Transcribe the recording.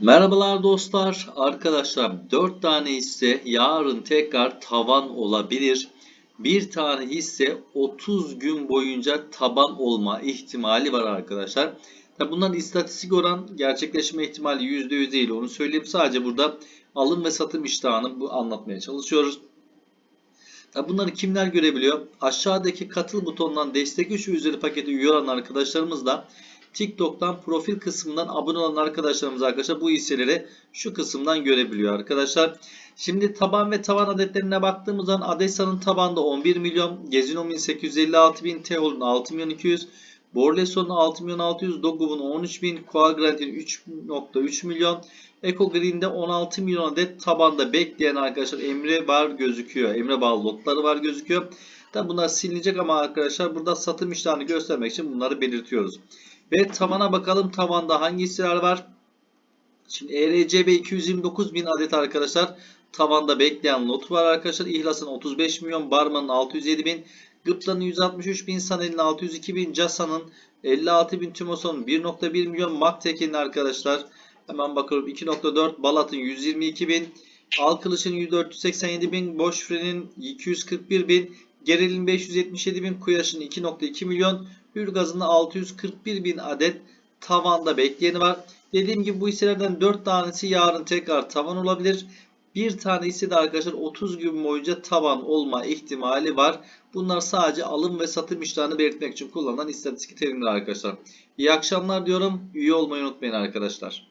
Merhabalar dostlar. Arkadaşlar 4 tane hisse yarın tekrar tavan olabilir. Bir tane hisse 30 gün boyunca taban olma ihtimali var arkadaşlar. Tabi bunların istatistik oran gerçekleşme ihtimali %100 değil. Onu söyleyeyim. Sadece burada alım ve satım iştahını bu anlatmaya çalışıyoruz. Bunları kimler görebiliyor? Aşağıdaki katıl butonundan destek 3 üzeri paketi üye olan arkadaşlarımız da TikTok'tan profil kısmından abone olan arkadaşlarımız arkadaşlar bu hisseleri şu kısımdan görebiliyor arkadaşlar. Şimdi taban ve tavan adetlerine baktığımız zaman Adesa'nın tabanda 11 milyon, Gezinom'un 856 bin, Teol'un 6 milyon 200, Borleso'nun 6 milyon 600, Dogub'un 13 bin, Coagrant'in 3.3 milyon, Eco Green'de 16 milyon adet tabanda bekleyen arkadaşlar Emre var gözüküyor. Emre bağlı lotları var gözüküyor. Tabi bunlar silinecek ama arkadaşlar burada satım iştahını göstermek için bunları belirtiyoruz. Ve tavana bakalım. Tavanda hangi hisseler var? Şimdi ERCB 229 bin adet arkadaşlar. Tavanda bekleyen lot var arkadaşlar. İhlas'ın 35 milyon. Barman'ın 607 bin. Gıpta'nın 163 bin. Sanel'in 602 bin. Casa'nın 56 bin. Tümoson'un 1.1 milyon. Maktekin'in arkadaşlar. Hemen bakıyorum 2.4. Balat'ın 122 bin. Alkılıç'ın 487 bin. Boş Fren'in 241 bin. Gerel'in 577 bin. Kuyaş'ın 2.2 milyon. Hürgaz'ın 641 bin adet tavanda bekleyeni var. Dediğim gibi bu hisselerden 4 tanesi yarın tekrar tavan olabilir. Bir tane hisse de arkadaşlar 30 gün boyunca tavan olma ihtimali var. Bunlar sadece alım ve satım iştahını belirtmek için kullanılan istatistik terimler arkadaşlar. İyi akşamlar diyorum. Üye olmayı unutmayın arkadaşlar.